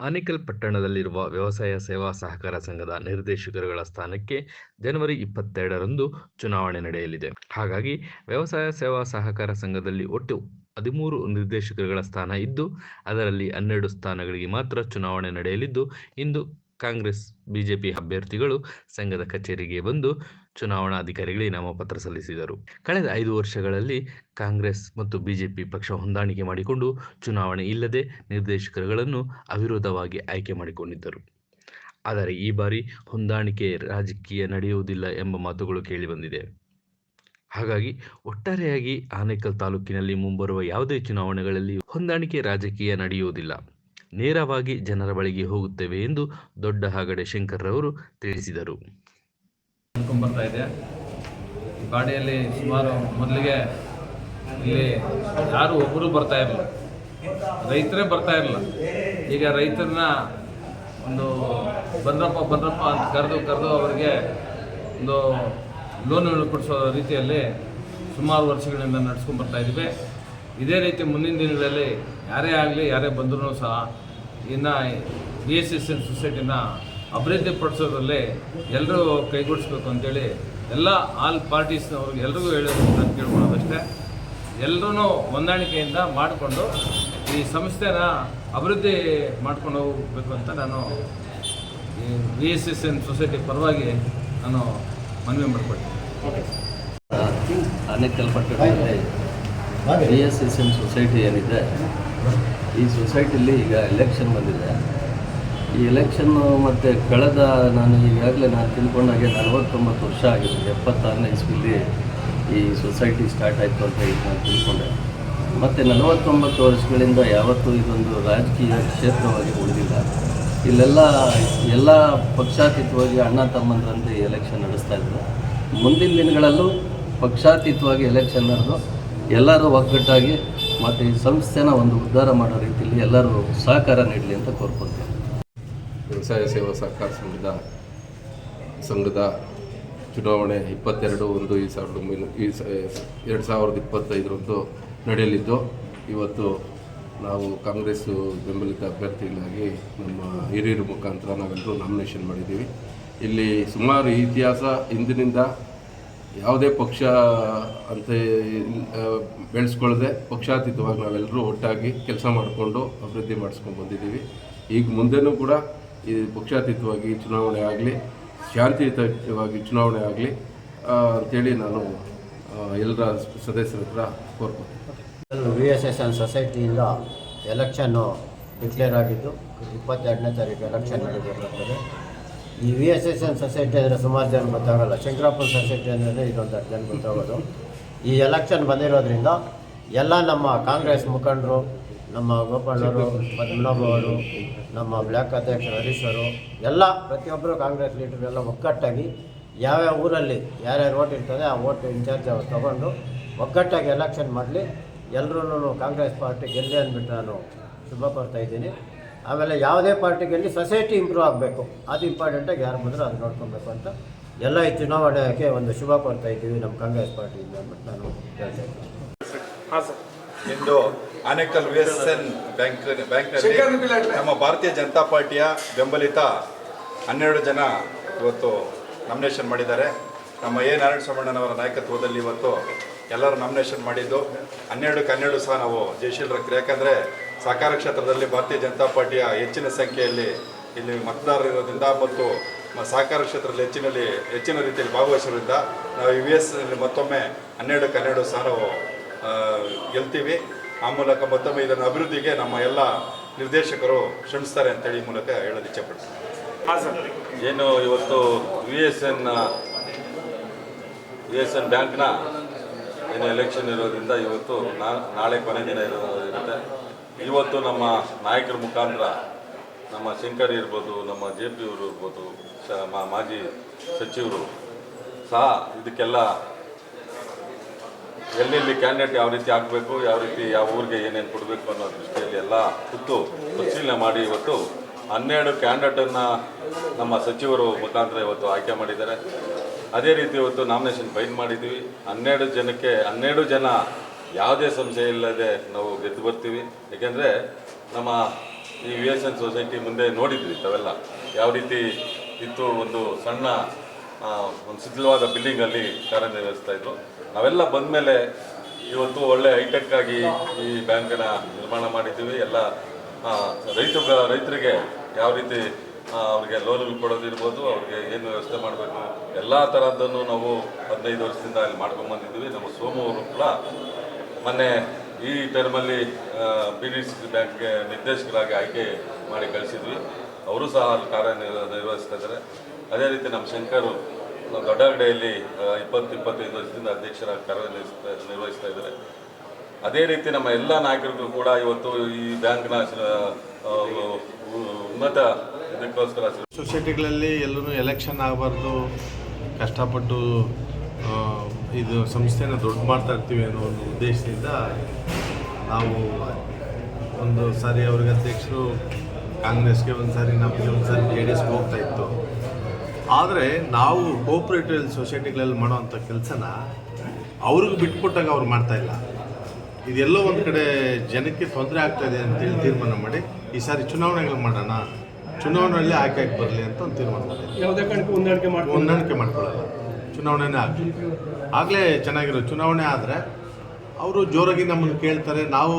ಆನೇಕಲ್ ಪಟ್ಟಣದಲ್ಲಿರುವ ವ್ಯವಸಾಯ ಸೇವಾ ಸಹಕಾರ ಸಂಘದ ನಿರ್ದೇಶಕರುಗಳ ಸ್ಥಾನಕ್ಕೆ ಜನವರಿ ಇಪ್ಪತ್ತೆರಡರಂದು ಚುನಾವಣೆ ನಡೆಯಲಿದೆ. ಹಾಗಾಗಿ ವ್ಯವಸಾಯ ಸೇವಾ ಸಹಕಾರ ಸಂಘದಲ್ಲಿ ಒಟ್ಟು ಹದಿಮೂರು ನಿರ್ದೇಶಕರುಗಳ ಸ್ಥಾನ ಇದ್ದು, ಅದರಲ್ಲಿ ಹನ್ನೆರಡು ಸ್ಥಾನಗಳಿಗೆ ಮಾತ್ರ ಚುನಾವಣೆ ನಡೆಯಲಿದ್ದು, ಇಂದು ಕಾಂಗ್ರೆಸ್, ಬಿಜೆಪಿ ಅಭ್ಯರ್ಥಿಗಳು ಸಂಘದ ಕಚೇರಿಗೆ ಬಂದು ಚುನಾವಣಾಧಿಕಾರಿಗಳಿಗೆ ನಾಮಪತ್ರ ಸಲ್ಲಿಸಿದರು. ಕಳೆದ ಐದು ವರ್ಷಗಳಲ್ಲಿ ಕಾಂಗ್ರೆಸ್ ಮತ್ತು ಬಿಜೆಪಿ ಪಕ್ಷ ಹೊಂದಾಣಿಕೆ ಮಾಡಿಕೊಂಡು ಚುನಾವಣೆ ಇಲ್ಲದೆ ನಿರ್ದೇಶಕರುಗಳನ್ನು ಅವಿರೋಧವಾಗಿ ಆಯ್ಕೆ ಮಾಡಿಕೊಂಡಿದ್ದರು. ಆದರೆ ಈ ಬಾರಿ ಹೊಂದಾಣಿಕೆ ರಾಜಕೀಯ ನಡೆಯುವುದಿಲ್ಲ ಎಂಬ ಮಾತುಗಳು ಕೇಳಿಬಂದಿದೆ. ಹಾಗಾಗಿ ಒಟ್ಟಾರೆಯಾಗಿ ಆನೇಕಲ್ ತಾಲೂಕಿನಲ್ಲಿ ಮುಂಬರುವ ಯಾವುದೇ ಚುನಾವಣೆಗಳಲ್ಲಿ ಹೊಂದಾಣಿಕೆ ರಾಜಕೀಯ ನಡೆಯುವುದಿಲ್ಲ. ನೇರವಾಗಿ ಜನರ ಬಳಿಗೆ ಹೋಗುತ್ತೇವೆ ಎಂದು ದೊಡ್ಡ ಹಾಗಡೆ ಶಂಕರ್ರವರು ತಿಳಿಸಿದರು. ಬರ್ತಾ ಇದೆ. ಈ ಬಾಡಿಯಲ್ಲಿ ಸುಮಾರು ಮೊದಲಿಗೆ ಇಲ್ಲಿ ಯಾರು ಒಬ್ಬರು ಬರ್ತಾ ಇರಲಿಲ್ಲ. ರೈತರೇ ಬರ್ತಾ ಇರಲಿಲ್ಲ. ಈಗ ರೈತರನ್ನ ಒಂದು ಬಂದ್ರಪ್ಪ ಬಂದ್ರಪ್ಪ ಅಂತ ಕರೆದು ಕರೆದು ಅವರಿಗೆ ಒಂದು ಲೋನ್ ಕೊಡಿಸೋ ರೀತಿಯಲ್ಲಿ ಸುಮಾರು ವರ್ಷಗಳಿಂದ ನಡ್ಸ್ಕೊಂಡು ಬರ್ತಾ ಇದ್ದೀವಿ ಇದೇ ರೀತಿ ಮುಂದಿನ ದಿನಗಳಲ್ಲಿ ಯಾರೇ ಆಗಲಿ, ಯಾರೇ ಬಂದರೂ ಸಹ ಇನ್ನು ಬಿ ಎಸ್ ಎಸ್ ಎನ್ ಸೊಸೈಟಿನ ಅಭಿವೃದ್ಧಿ ಪಡಿಸೋದ್ರಲ್ಲಿ ಎಲ್ಲರೂ ಕೈಗೂಡಿಸ್ಬೇಕು ಅಂತೇಳಿ ಎಲ್ಲ ಆಲ್ ಪಾರ್ಟೀಸ್ನವ್ರಿಗೆ ಎಲ್ರಿಗೂ ಹೇಳೋದು ನಾನು ಕೇಳ್ಕೊಳ್ಳೋದಷ್ಟೇ. ಎಲ್ಲರೂ ಹೊಂದಾಣಿಕೆಯಿಂದ ಮಾಡಿಕೊಂಡು ಈ ಸಂಸ್ಥೆನ ಅಭಿವೃದ್ಧಿ ಮಾಡ್ಕೊಂಡು ಹೋಗಬೇಕು ಅಂತ ನಾನು ಈ V S S N society ಪರವಾಗಿ ನಾನು ಮನವಿ ಮಾಡಿಕೊಳ್ತೀನಿ. ಅನೇಕ V S S N society ಏನಿದೆ ಈ ಸೊಸೈಟಿಲಿ ಈಗ ಎಲೆಕ್ಷನ್ ಬಂದಿದೆ. ಈ ಎಲೆಕ್ಷನ್ನು ಮತ್ತು ಕಳೆದ ನಾನು ಈಗಾಗಲೇ ನಾನು ತಿಳ್ಕೊಂಡಾಗೆ ನಲವತ್ತೊಂಬತ್ತು ವರ್ಷ ಆಗಿದೆ. ಎಪ್ಪತ್ತಾರನೇ ಇಸ್ವಿಲಿ ಈ ಸೊಸೈಟಿ ಸ್ಟಾರ್ಟ್ ಆಯಿತು ಅಂತ ಈಗ ನಾನು ತಿಳ್ಕೊಂಡೆ. ಮತ್ತು ನಲವತ್ತೊಂಬತ್ತು ವರ್ಷಗಳಿಂದ ಯಾವತ್ತೂ ಇದೊಂದು ರಾಜಕೀಯ ಕ್ಷೇತ್ರವಾಗಿ ಉಳಿದಿಲ್ಲ. ಇಲ್ಲೆಲ್ಲ ಎಲ್ಲ ಪಕ್ಷಾತೀತವಾಗಿ ಅಣ್ಣ ತಮ್ಮಂದ್ರಂತೆ ಎಲೆಕ್ಷನ್ ನಡೆಸ್ತಾ ಇದ್ದರು ಮುಂದಿನ ದಿನಗಳಲ್ಲೂ ಪಕ್ಷಾತೀತವಾಗಿ ಎಲೆಕ್ಷನ್ ನಡೆದು ಎಲ್ಲರೂ ಒಗ್ಗಟ್ಟಾಗಿ ಮತ್ತು ಈ ಸಂಸ್ಥೆನ ಒಂದು ಉದ್ಧಾರ ಮಾಡೋ ರೀತಿಯಲ್ಲಿ ಎಲ್ಲರೂ ಸಹಕಾರ ನೀಡಲಿ ಅಂತ ಕೋರ್ಕೊಳ್ತೀನಿ. ವ್ಯವಸಾಯ ಸೇವಾ ಸಹಕಾರ ಸಂಘದ ಸಂಘದ ಚುನಾವಣೆ ಇಪ್ಪತ್ತೆರಡು ಒಂದು ಈ ಸಾವಿರದ ಒಂಬೈನೂರ, ಈ ಎರಡು ಸಾವಿರದ ಇಪ್ಪತ್ತೈದರಂದು ನಡೆಯಲಿದ್ದು, ಇವತ್ತು ನಾವು ಕಾಂಗ್ರೆಸ್ಸು ಬೆಂಬಲಿತ ಅಭ್ಯರ್ಥಿಗಳಾಗಿ ನಮ್ಮ ಹಿರಿಯರ ಮುಖಾಂತರ ನಾವೆಲ್ಲರೂ ನಾಮಿನೇಷನ್ ಮಾಡಿದ್ದೀವಿ. ಇಲ್ಲಿ ಸುಮಾರು ಇತಿಹಾಸ ಹಿಂದಿನಿಂದ ಯಾವುದೇ ಪಕ್ಷ ಅಂತ ಬೆಳೆಸ್ಕೊಳ್ಳದೆ ಪಕ್ಷಾತೀತವಾಗಿ ನಾವೆಲ್ಲರೂ ಒಟ್ಟಾಗಿ ಕೆಲಸ ಮಾಡಿಕೊಂಡು ಅಭಿವೃದ್ಧಿ ಮಾಡಿಸ್ಕೊಂಡು ಬಂದಿದ್ದೀವಿ. ಈಗ ಮುಂದೆನೂ ಕೂಡ ಈ ಪಕ್ಷಾತೀತವಾಗಿ ಚುನಾವಣೆ ಆಗಲಿ, ಶಾಂತಿಯುತವಾಗಿ ಚುನಾವಣೆ ಆಗಲಿ ಅಂತೇಳಿ ನಾನು ಎಲ್ಲರ ಸದಸ್ಯರ ಹತ್ರ ಕೋರ್ಕೊತೀನಿ ವಿ ಎಸ್ ಎಸ್ ಎನ್ ಸೊಸೈಟಿಯಿಂದ ಎಲೆಕ್ಷನ್ನು ಡಿಕ್ಲೇರ್ ಆಗಿದ್ದು, ಇಪ್ಪತ್ತೆರಡನೇ ತಾರೀಕು ಎಲೆಕ್ಷನ್ ನಡೆದಿರ್ತದೆ ಈ V S S N society ಅಂದರೆ ಸುಮಾರು ಜನ ಗೊತ್ತಾಗಲ್ಲ. ಶಂಕರಾಪುರ ಸೊಸೈಟಿ ಅಂದರೆ ಇದೊಂದು ಜನ ಗೊತ್ತಾಗೋದು. ಈ ಎಲೆಕ್ಷನ್ ಬಂದಿರೋದ್ರಿಂದ ಎಲ್ಲ ನಮ್ಮ ಕಾಂಗ್ರೆಸ್ ಮುಖಂಡರು, ನಮ್ಮ ಗೋಪಾಲರು ಅವರು, ನಮ್ಮ ಬ್ಲಾಕ್ ಅಧ್ಯಕ್ಷ ಹರೀಶ್ ಅವರು, ಎಲ್ಲ ಪ್ರತಿಯೊಬ್ಬರು ಕಾಂಗ್ರೆಸ್ ಲೀಡರ್ ಎಲ್ಲ ಒಗ್ಗಟ್ಟಾಗಿ ಯಾವ್ಯಾವ ಊರಲ್ಲಿ ಯಾರ್ಯಾರು ಓಟ್ ಇರ್ತದೆ ಆ ಓಟ್ ಇನ್ಚಾರ್ಜ್ ಅವ್ರು ತೊಗೊಂಡು ಒಗ್ಗಟ್ಟಾಗಿ ಎಲೆಕ್ಷನ್ ಮಾಡಲಿ. ಎಲ್ಲರೂ ಕಾಂಗ್ರೆಸ್ ಪಾರ್ಟಿ ಗೆಲ್ಲಿ ಅಂದ್ಬಿಟ್ಟು ನಾನು ಶುಭ ಕೋರ್ತಾ ಇದ್ದೀನಿ. ಆಮೇಲೆ ಯಾವುದೇ ಪಾರ್ಟಿಗಲ್ಲಿ ಸೊಸೈಟಿ ಇಂಪ್ರೂವ್ ಆಗಬೇಕು. ಅದು ಇಂಪಾರ್ಟೆಂಟಾಗಿ ಯಾರು ಬಂದರೂ ಅದು ನೋಡ್ಕೊಬೇಕು ಅಂತ ಎಲ್ಲ ಈ ಚುನಾವಣೆಗೆ ಒಂದು ಶುಭ ಕೊಡ್ತಾ ಇದ್ದೀವಿ ನಮ್ಮ ಕಾಂಗ್ರೆಸ್ ಪಾರ್ಟಿಯಿಂದ ಅಂದ್ಬಿಟ್ಟು ನಾನು ಹೇಳ್ತಾ ಇದ್ದೀನಿ. ಇಂದು Anekal V S N bank ಬ್ಯಾಂಕ್ನಲ್ಲಿ ನಮ್ಮ ಭಾರತೀಯ ಜನತಾ ಪಾರ್ಟಿಯ ಬೆಂಬಲಿತ ಹನ್ನೆರಡು ಜನ ಇವತ್ತು ನಾಮಿನೇಷನ್ ಮಾಡಿದ್ದಾರೆ. ನಮ್ಮ ಎ ನಾರಾಯಣ ಸ್ವಾಮಣ್ಣನವರ ನಾಯಕತ್ವದಲ್ಲಿ ಇವತ್ತು ಎಲ್ಲರೂ ನಾಮಿನೇಷನ್ ಮಾಡಿದ್ದು. ಹನ್ನೆರಡಕ್ಕೆ ಹನ್ನೆರಡು ಸಹ ನಾವು ಜಯಶೀಲರಾಗ್ತೀವಿ ಯಾಕಂದರೆ ಸಹಕಾರ ಕ್ಷೇತ್ರದಲ್ಲಿ ಭಾರತೀಯ ಜನತಾ ಪಾರ್ಟಿಯ ಹೆಚ್ಚಿನ ಸಂಖ್ಯೆಯಲ್ಲಿ ಇಲ್ಲಿ ಮತದಾರರಿರೋದ್ರಿಂದ ಮತ್ತು ಮ- ಸಹಕಾರ ಕ್ಷೇತ್ರದಲ್ಲಿ ಹೆಚ್ಚಿನಲ್ಲಿ ಹೆಚ್ಚಿನ ರೀತಿಯಲ್ಲಿ ಭಾಗವಹಿಸೋದ್ರಿಂದ ನಾವು ಯು ಎಸ್ ಮತ್ತೊಮ್ಮೆ ಹನ್ನೆರಡಕ್ಕೆ ಹನ್ನೆರಡು ಸಹ ಗೆಲ್ತೀವಿ. ಆ ಮೂಲಕ ಮತ್ತೊಮ್ಮೆ ಇದನ್ನು ಅಭಿವೃದ್ಧಿಗೆ ನಮ್ಮ ಎಲ್ಲ ನಿರ್ದೇಶಕರು ಶ್ರಮಿಸ್ತಾರೆ ಅಂತೇಳಿ ಈ ಮೂಲಕ ಹೇಳೋದು ಸರ್. ಏನು ಇವತ್ತು V S N V S N ಬ್ಯಾಂಕ್ನ ಏನು ಎಲೆಕ್ಷನ್ ಇರೋದ್ರಿಂದ ಇವತ್ತು ನಾ- ನಾಳೆ ಕೊನೆ ದಿನ ಇರೋ ಇರುತ್ತೆ. ಇವತ್ತು ನಮ್ಮ ನಾಯಕರ ಮುಖಾಂತರ ನಮ್ಮ ಶಂಕರ್ ಇರ್ಬೋದು, ನಮ್ಮ ಜೆ ಪಿ ಅವರು ಇರ್ಬೋದು ಮಾಜಿ ಸಚಿವರು ಸಹ ಇದಕ್ಕೆಲ್ಲ ಎಲ್ಲೆಲ್ಲಿ ಕ್ಯಾಂಡಿಡೇಟ್ ಯಾವ ರೀತಿ ಆಗಬೇಕು, ಯಾವ ರೀತಿ ಯಾವ ಊರಿಗೆ ಏನೇನು ಕೊಡಬೇಕು ಅನ್ನೋ ದೃಷ್ಟಿಯಲ್ಲಿ ಎಲ್ಲ ಕುತ್ತು ಪರಿಶೀಲನೆ ಮಾಡಿ ಇವತ್ತು ಹನ್ನೆರಡು ಕ್ಯಾಂಡಿಡೇಟನ್ನು ನಮ್ಮ ಸಚಿವರು ಮುಖಾಂತರ ಇವತ್ತು ಆಯ್ಕೆ ಮಾಡಿದ್ದಾರೆ. ಅದೇ ರೀತಿ ಇವತ್ತು ನಾಮಿನೇಷನ್ ಫೈಲ್ ಮಾಡಿದ್ದೀವಿ. ಹನ್ನೆರಡು ಜನಕ್ಕೆ, ಹನ್ನೆರಡು ಜನ ಯಾವುದೇ ಸಂಶಯ ಇಲ್ಲದೆ ನಾವು ಗೆದ್ದು ಬರ್ತೀವಿ. ಏಕೆಂದರೆ ನಮ್ಮ ಈ ವಿ ಎಸ್ ಎನ್ ಸೊಸೈಟಿ ಮುಂದೆ ನೋಡಿದ್ವಿ ತಾವೆಲ್ಲ. ಯಾವ ರೀತಿ ಇತ್ತು ಒಂದು ಸಣ್ಣ ಒಂದು ಶಿಥಿಲವಾದ ಬಿಲ್ಡಿಂಗಲ್ಲಿ ಕಾರ್ಯನಿರ್ವಹಿಸ್ತಾ ಇದ್ರು. ನಾವೆಲ್ಲ ಬಂದ ಮೇಲೆ ಇವತ್ತು ಒಳ್ಳೆ ಹೈಟೆಕ್ ಆಗಿ ಈ ಬ್ಯಾಂಕನ್ನ ನಿರ್ಮಾಣ ಮಾಡಿದ್ದೀವಿ. ಎಲ್ಲ ರೈತ ರೈತರಿಗೆ ಯಾವ ರೀತಿ ಅವ್ರಿಗೆ ಲೋನ್ಗಳು ಕೊಡೋದಿರ್ಬೋದು, ಅವ್ರಿಗೆ ಏನು ವ್ಯವಸ್ಥೆ ಮಾಡಬೇಕು. ಎಲ್ಲ ಥರದ್ದನ್ನು ನಾವು ಹದಿನೈದು ವರ್ಷದಿಂದ ಅಲ್ಲಿ ಮಾಡ್ಕೊಂಡು ಬಂದಿದ್ದೀವಿ ನಮ್ಮ ಸೋಮವಾರ ಕೂಡ ಮೊನ್ನೆ ಈ ಟರ್ಮಲ್ಲಿ ಬಿ ಡಿ ಸಿ ಬ್ಯಾಂಕ್ಗೆ ನಿರ್ದೇಶಕರಾಗಿ ಆಯ್ಕೆ ಮಾಡಿ ಕಳಿಸಿದ್ವಿ. ಅವರು ಸಹ ಕಾರ್ಯನಿರ್ವ ನಿರ್ವಹಿಸ್ತಾ ಇದ್ದಾರೆ ಅದೇ ರೀತಿ ನಮ್ಮ ಶಂಕರು ದೊಡ್ಡಗಡೆಯಲ್ಲಿ ಇಪ್ಪತ್ತು ಇಪ್ಪತ್ತೈದು ವರ್ಷದಿಂದ ಅಧ್ಯಕ್ಷರಾಗಿ ಕಾರ್ಯನಿರ್ವಹಿಸ್ತಾ, ನಿರ್ವಹಿಸ್ತಾ ಇದ್ದಾರೆ. ಅದೇ ರೀತಿ ನಮ್ಮ ಎಲ್ಲ ನಾಯಕರಿಗೂ ಕೂಡ ಇವತ್ತು ಈ ಬ್ಯಾಂಕ್ನ ಉನ್ನತ ಇದಕ್ಕೋಸ್ಕರ ಸೊಸೈಟಿಗಳಲ್ಲಿ ಎಲ್ಲರೂ ಎಲೆಕ್ಷನ್ ಆಗಬಾರ್ದು, ಕಷ್ಟಪಟ್ಟು ಇದು ಸಂಸ್ಥೆನ ದೊಡ್ಡ ಮಾಡ್ತಾ ಇರ್ತೀವಿ ಅನ್ನೋ ಒಂದು ಉದ್ದೇಶದಿಂದ ನಾವು ಒಂದು ಸಾರಿ ಅವ್ರಿಗೆ ಅಧ್ಯಕ್ಷರು ಕಾಂಗ್ರೆಸ್ಗೆ ಒಂದು ಸಾರಿ ನಮಗೆ ಒಂದು ಸಾರಿ ಜೆ ಡಿ ಎಸ್ಗೆ ಹೋಗ್ತಾ ಇತ್ತು. ಆದರೆ ನಾವು ಕೋಪ್ರೇಟಿವ್ ಸೊಸೈಟಿಗಳಲ್ಲಿ ಮಾಡೋವಂಥ ಕೆಲಸನ ಅವ್ರಿಗೆ ಬಿಟ್ಕೊಟ್ಟಾಗ ಅವ್ರು ಮಾಡ್ತಾ ಇಲ್ಲ. ಇದೆಲ್ಲೋ ಒಂದು ಕಡೆ ಜನಕ್ಕೆ ತೊಂದರೆ ಆಗ್ತಾಯಿದೆ ಅಂತೇಳಿ ತೀರ್ಮಾನ ಮಾಡಿ ಈ ಸಾರಿ ಚುನಾವಣೆಗಳು ಮಾಡೋಣ ಚುನಾವಣೆಯಲ್ಲಿ ಆಯ್ಕೆ ಆಗಿ ಬರಲಿ ಅಂತ ಒಂದು ತೀರ್ಮಾನ ಮಾಡಿದ್ವಿ ಯಾವುದೇ ಕಾರಣಕ್ಕೂ ಹೊಂದಾಣಿಕೆ ಮಾಡಿ ಹೊಂದಾಣಿಕೆ ಮಾಡ್ಕೊಳ್ಳಲ್ಲ ಚುನಾವಣೆನೇ ಆಗಲಿ. ಆಗಲೇ ಚೆನ್ನಾಗಿರೋ ಚುನಾವಣೆ ಆದರೆ ಅವರು ಜೋರಾಗಿ ನಮ್ಮನ್ನು ಕೇಳ್ತಾರೆ, ನಾವು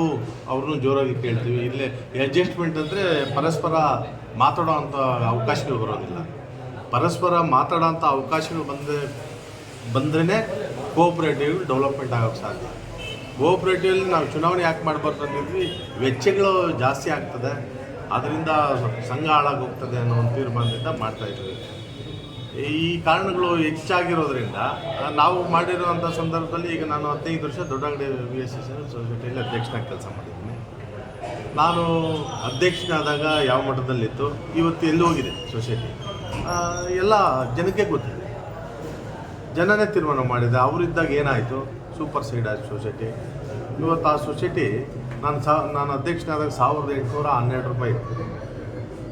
ಅವ್ರನ್ನೂ ಜೋರಾಗಿ ಕೇಳ್ತೀವಿ. ಇಲ್ಲೇ ಅಡ್ಜಸ್ಟ್ಮೆಂಟ್ ಅಂದರೆ ಪರಸ್ಪರ ಮಾತಾಡೋ ಅಂಥ ಅವಕಾಶಗಳು ಬರೋದಿಲ್ಲ. ಪರಸ್ಪರ ಮಾತಾಡೋ ಅಂಥ ಅವಕಾಶಗಳು ಬಂದ ಬಂದ್ರೇ ಕೋಆಪ್ರೇಟಿವ್ ಡೆವಲಪ್ಮೆಂಟ್ ಆಗೋಕ್ಕೆ ಸಾಧ್ಯ. ಕೋಆಪ್ರೇಟಿವಲ್ಲಿ ನಾವು ಚುನಾವಣೆ ಯಾಕೆ ಮಾಡಬಾರ್ದು ಅಂದಿದ್ವಿ, ವೆಚ್ಚಗಳು ಜಾಸ್ತಿ ಆಗ್ತದೆ. ಅದರಿಂದ ಸಂಘ ಹಾಳಾಗೋಗ್ತದೆ ಅನ್ನೋ ಒಂದು ತೀರ್ಮಾನದಿಂದ ಮಾಡ್ತಾಯಿದ್ವಿ ಈ ಕಾರಣಗಳು ಹೆಚ್ಚಾಗಿರೋದ್ರಿಂದ ನಾವು ಮಾಡಿರುವಂಥ ಸಂದರ್ಭದಲ್ಲಿ ಈಗ ನಾನು ಹದಿನೈದು ವರ್ಷ ದೊಡ್ಡಗಡೆ ವಿ ಎಸ್ ಎಸ್ ಸೊಸೈಟಿಯಲ್ಲಿ ಅಧ್ಯಕ್ಷನಾಗಿ ಕೆಲಸ ಮಾಡಿದ್ದೀನಿ. ನಾನು ಅಧ್ಯಕ್ಷನಾದಾಗ ಯಾವ ಮಟ್ಟದಲ್ಲಿತ್ತು? ಇವತ್ತು ಎಲ್ಲಿ ಹೋಗಿದೆ ಸೊಸೈಟಿ? ಎಲ್ಲ ಜನಕ್ಕೆ ಗೊತ್ತಿದೆ. ಜನನೇ ತೀರ್ಮಾನ ಮಾಡಿದೆ. ಅವರಿದ್ದಾಗ ಏನಾಯಿತು? ಸೂಪರ್ ಸೈಡ್ ಆಯ್ತು ಸೊಸೈಟಿ. ಇವತ್ತು ಆ ಸೊಸೈಟಿ ನಾನು ಸಾ, ನಾನು ಅಧ್ಯಕ್ಷನಾದಾಗ ಸಾವಿರದ ಎಂಟುನೂರ ಹನ್ನೆರಡು ರೂಪಾಯಿ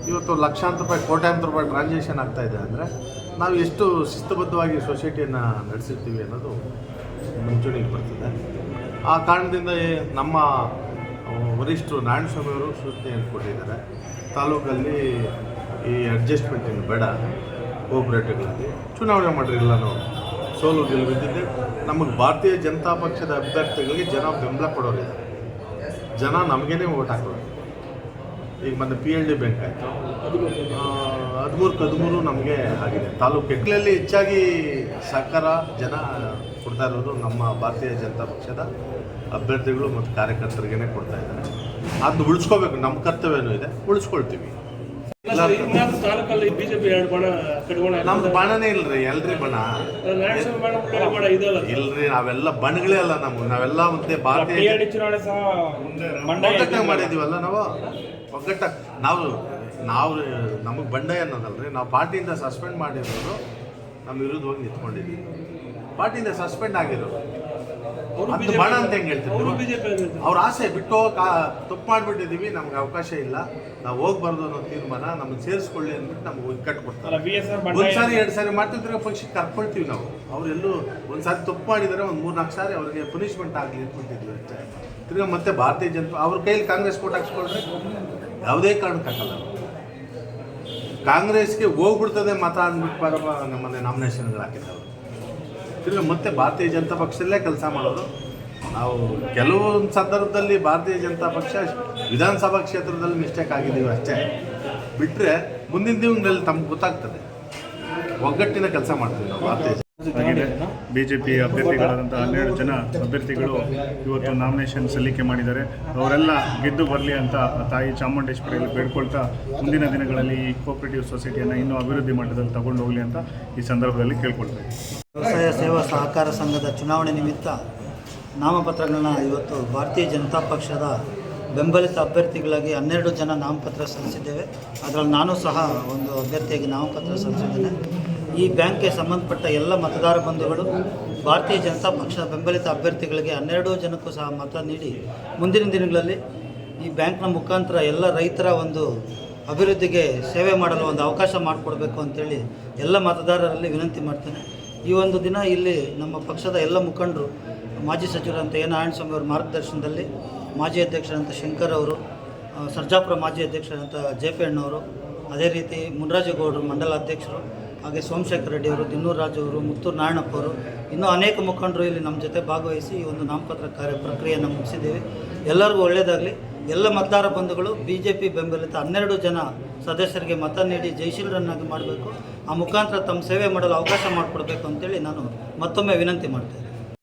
ಇವತ್ತು ಲಕ್ಷಾಂತರ ರೂಪಾಯಿ, ಕೋಟ್ಯಾಂತರ ರೂಪಾಯಿ ಟ್ರಾನ್ಸಾಕ್ಷನ್ ಆಗ್ತಾಯಿದೆ ಅಂದರೆ ನಾವು ಎಷ್ಟು ಶಿಸ್ತುಬದ್ಧವಾಗಿ ಸೊಸೈಟಿಯನ್ನು ನಡೆಸಿರ್ತೀವಿ ಅನ್ನೋದು ಮುಂಚೂಣಿಗೆ ಬರ್ತದೆ. ಆ ಕಾರಣದಿಂದ ನಮ್ಮ ವರಿಷ್ಠರು ನಾರಾಯಣಸ್ವಾಮಿ ಅವರು ಸೂಚನೆಯನ್ನು ಕೊಟ್ಟಿದ್ದಾರೆ. ತಾಲೂಕಲ್ಲಿ ಈ ಅಡ್ಜಸ್ಟ್ಮೆಂಟ್ ಏನು ಬೇಡ ಕೋಪರೇಟಿವ್ಗಳಲ್ಲಿ ಚುನಾವಣೆ ಮಾಡಿರಲಿಲ್ಲ ನಾವು ಸೋಲು ಗೆಲುವಿದ್ದಿದ್ದೆ ನಮಗೆ ಭಾರತೀಯ ಜನತಾ ಪಕ್ಷದ ಅಭ್ಯರ್ಥಿಗಳಿಗೆ ಜನ ಬೆಂಬಲ ಕೊಡೋರಿದ್ದಾರೆ. ಜನ ನಮಗೇನೆ ಓಟ್ ಹಾಕೋರು. ಈಗ ಮೊನ್ನೆ ಪಿ ಎಲ್ ಡಿ ಬ್ಯಾಂಕ್ ಆಯಿತು. ಹದಿಮೂರು ಹದಿಮೂರು ನಮಗೆ ಆಗಿದೆ. ತಾಲೂಕು ಹೆಗ್ಲಲ್ಲಿ ಹೆಚ್ಚಾಗಿ ಸಹಕಾರ ಜನ ಕೊಡ್ತಾ ಇರೋದು ನಮ್ಮ ಭಾರತೀಯ ಜನತಾ ಪಕ್ಷದ ಅಭ್ಯರ್ಥಿಗಳು ಮತ್ತು ಕಾರ್ಯಕರ್ತರಿಗೇ ಕೊಡ್ತಾ ಇದ್ದಾರೆ. ಅದನ್ನ ಉಳಿಸ್ಕೋಬೇಕು. ನಮ್ಮ ಕರ್ತವ್ಯನೂ ಇದೆ. ಉಳಿಸ್ಕೊಳ್ತೀವಿ. ತಾಲೂಕಲ್ಲಿ ಬಿಜೆಪಿ ಎರಡು ಬಣ ಕಟ್ಕೊಂಡ ನಮ್ದು ಬಣನೇ ಇಲ್ರಿ ಎಲ್ರಿ ಬಣ. ಇಲ್ರಿ ನಾವೆಲ್ಲ ಬಣಗಳೇ ಅಲ್ಲ ನಮ್ಮ ನಾವೆಲ್ಲ ಮತ್ತೆ ಭಾರತೀಯ ಚುನಾವಣೆ ಸಹ ಮಾಡಿದೀವಲ್ಲ ನಾವು? ಒಗ್ಗಟ್ಟ. ನಾವು ನಾವು ನಮಗೆ ಬಂಡಾಯ ಅನ್ನೋದಲ್ರಿ. ನಾವು ಪಾರ್ಟಿಯಿಂದ ಸಸ್ಪೆಂಡ್ ಮಾಡಿರೋರು ನಮ್ಮ ವಿರುದ್ಧವಾಗಿ ನಿಂತ್ಕೊಂಡಿದ್ದೀವಿ. ಪಾರ್ಟಿಯಿಂದ ಸಸ್ಪೆಂಡ್ ಆಗಿರೋರು. ಬಾಣ ಅಂತ ಹೆಂಗೆ ಹೇಳ್ತೀವಿ ಅವರು ಆಸೆ ಬಿಟ್ಟು ತಪ್ಪು ಮಾಡಿಬಿಟ್ಟಿದ್ದೀವಿ ನಮ್ಗೆ ಅವಕಾಶ ಇಲ್ಲ. ನಾವು ಹೋಗ್ಬಾರ್ದು ಅನ್ನೋ ತೀರ್ಮಾನ ನಮ್ಗೆ ಸೇರಿಸ್ಕೊಳ್ಳಿ ಅಂದ್ಬಿಟ್ಟು ನಮ್ಗೆ ಹೋಗಿ ಕಟ್ ಕೊಡ್ತಾರೆ. ಒಂದ್ಸಾರಿ ಒಂದು ಸಾರಿ ಎರಡು ಸಾರಿ ಮಾಡ್ತಿದ್ರೆ ಪಕ್ಷಕ್ಕೆ ಕರ್ಕೊಳ್ತೀವಿ ನಾವು. ಅವರೆಲ್ಲೂ ಒಂದು ಸಾರಿ ತಪ್ಪು ಮಾಡಿದರೆ ಒಂದು ಮೂರು ನಾಲ್ಕು ಸಾರಿ ಅವರಿಗೆ ಪನಿಷ್ಮೆಂಟ್ ಆಗಲಿ ಅಂದ್ಬಿಟ್ಟಿದ್ವಿ ಅಷ್ಟೇ. ತಿರ್ಗಾ ಮತ್ತೆ ಭಾರತೀಯ ಜನತಾ ಅವ್ರ ಕೈಲಿ ಕಾಂಗ್ರೆಸ್ ಕೋಟ್ ಹಾಕ್ಸ್ಕೊಳ್ರಿ ಯಾವುದೇ ಕಾರಣಕ್ಕೆ ಹಾಕಲ್ಲ ನಾವು. ಕಾಂಗ್ರೆಸ್ಗೆ ಹೋಗ್ಬಿಡ್ತದೆ ಮತ ಅಂದ್ಬಿಟ್ಟು ಬರಬ ನಮ್ಮನೆ ನಾಮಿನೇಷನ್ಗಳು ಹಾಕಿದ್ದವರು ತಿರ್ಗಾ ಮತ್ತೆ ಭಾರತೀಯ ಜನತಾ ಪಕ್ಷದಲ್ಲೇ ಕೆಲಸ ಮಾಡೋದು. ನಾವು ಕೆಲವೊಂದು ಸಂದರ್ಭದಲ್ಲಿ ಭಾರತೀಯ ಜನತಾ ಪಕ್ಷ ವಿಧಾನಸಭಾ ಕ್ಷೇತ್ರದಲ್ಲಿ ಮಿಸ್ಟೇಕ್ ಆಗಿದ್ದೀವಿ ಅಷ್ಟೇ. ಬಿಟ್ಟರೆ ಮುಂದಿನ ದಿನಗಳಲ್ಲಿ ತಮ್ಗೆ ಗೊತ್ತಾಗ್ತದೆ. ಒಗ್ಗಟ್ಟಿನ ಕೆಲಸ ಮಾಡ್ತೀವಿ ನಾವು ಭಾರತೀಯ ಆಗಿದೆ ಬಿಜೆಪಿ ಅಭ್ಯರ್ಥಿಗಳಾದಂಥ ಹನ್ನೆರಡು ಜನ ಅಭ್ಯರ್ಥಿಗಳು ಇವತ್ತು ನಾಮಿನೇಷನ್ ಸಲ್ಲಿಕೆ ಮಾಡಿದ್ದಾರೆ. ಅವರೆಲ್ಲ ಗೆದ್ದು ಬರಲಿ ಅಂತ ಆ ತಾಯಿ ಚಾಮುಂಡೇಶ್ವರಿಯಲ್ಲಿ ಬೇಡ್ಕೊಳ್ತಾ ಮುಂದಿನ ದಿನಗಳಲ್ಲಿ ಈ ಕೋಆಪರೇಟಿವ್ ಸೊಸೈಟಿಯನ್ನು ಇನ್ನೂ ಅಭಿವೃದ್ಧಿ ಮಟ್ಟದಲ್ಲಿ ತಗೊಂಡು ಹೋಗಲಿ ಅಂತ ಈ ಸಂದರ್ಭದಲ್ಲಿ ಕೇಳ್ಕೊಳ್ತೇವೆ. ವ್ಯವಸಾಯ ಸೇವಾ ಸಹಕಾರ ಸಂಘದ ಚುನಾವಣೆ ನಿಮಿತ್ತ ನಾಮಪತ್ರಗಳನ್ನ ಇವತ್ತು ಭಾರತೀಯ ಜನತಾ ಪಕ್ಷದ ಬೆಂಬಲಿತ ಅಭ್ಯರ್ಥಿಗಳಾಗಿ ಹನ್ನೆರಡು ಜನ ನಾಮಪತ್ರ ಸಲ್ಲಿಸಿದ್ದೇವೆ. ಅದರಲ್ಲಿ ನಾನು ಸಹ ಒಂದು ಅಭ್ಯರ್ಥಿಯಾಗಿ ನಾಮಪತ್ರ ಸಲ್ಲಿಸಿದ್ದೇನೆ. ಈ ಬ್ಯಾಂಕ್ಗೆ ಸಂಬಂಧಪಟ್ಟ ಎಲ್ಲ ಮತದಾರ ಬಂಧುಗಳು, ಭಾರತೀಯ ಜನತಾ ಪಕ್ಷದ ಬೆಂಬಲಿತ ಅಭ್ಯರ್ಥಿಗಳಿಗೆ ಹನ್ನೆರಡು ಜನಕ್ಕೂ ಸಹ ಮತ ನೀಡಿ ಮುಂದಿನ ದಿನಗಳಲ್ಲಿ ಈ ಬ್ಯಾಂಕ್ನ ಮುಖಾಂತರ ಎಲ್ಲ ರೈತರ ಒಂದು ಅಭಿವೃದ್ಧಿಗೆ ಸೇವೆ ಮಾಡಲು ಒಂದು ಅವಕಾಶ ಮಾಡಿಕೊಡ್ಬೇಕು ಅಂತೇಳಿ ಎಲ್ಲ ಮತದಾರರಲ್ಲಿ ವಿನಂತಿ ಮಾಡ್ತೇನೆ. ಈ ಒಂದು ದಿನ ಇಲ್ಲಿ ನಮ್ಮ ಪಕ್ಷದ ಎಲ್ಲ ಮುಖಂಡರು, ಮಾಜಿ ಸಚಿವರಂತ ಎ ನಾರಾಯಣಸ್ವಾಮಿ ಅವರ ಮಾರ್ಗದರ್ಶನದಲ್ಲಿ ಮಾಜಿ ಅಧ್ಯಕ್ಷರಂತ ಶಂಕರ್ ಅವರು ಸರ್ಜಾಪುರ ಮಾಜಿ ಅಧ್ಯಕ್ಷರಂತ ಜೆ ಪಿ ಅಣ್ಣವರು, ಅದೇ ರೀತಿ ಮುನ್ರಾಜೇಗೌಡರು ಮಂಡಲ ಅಧ್ಯಕ್ಷರು ಹಾಗೆ ಸೋಮಶೇಖರ್ ರೆಡ್ಡಿ ಅವರು ದಿನ್ನೂರು ರಾಜು ಅವರು, ಮುತ್ತೂರು ನಾರಾಯಣಪ್ಪ ಅವರು, ಇನ್ನೂ ಅನೇಕ ಮುಖಂಡರು ಇಲ್ಲಿ ನಮ್ಮ ಜೊತೆ ಭಾಗವಹಿಸಿ ಈ ಒಂದು ನಾಮಪತ್ರ ಕಾರ್ಯ ಪ್ರಕ್ರಿಯೆಯನ್ನು ಮುಗಿಸಿದ್ದೀವಿ. ಎಲ್ಲರಿಗೂ ಒಳ್ಳೆಯದಾಗಲಿ ಎಲ್ಲ ಮತದಾರ ಬಂಧುಗಳು ಬಿ ಜೆ ಪಿ ಬೆಂಬಲಿತ ಹನ್ನೆರಡು ಜನ ಸದಸ್ಯರಿಗೆ ಮತ ನೀಡಿ ಜಯಶೀಲರನ್ನಾಗಿ ಮಾಡಬೇಕು. ಆ ಮುಖಾಂತರ ತಮ್ಮ ಸೇವೆ ಮಾಡಲು ಅವಕಾಶ ಮಾಡಿಕೊಡ್ಬೇಕು ಅಂತೇಳಿ ನಾನು ಮತ್ತೊಮ್ಮೆ ವಿನಂತಿ ಮಾಡ್ತೇನೆ.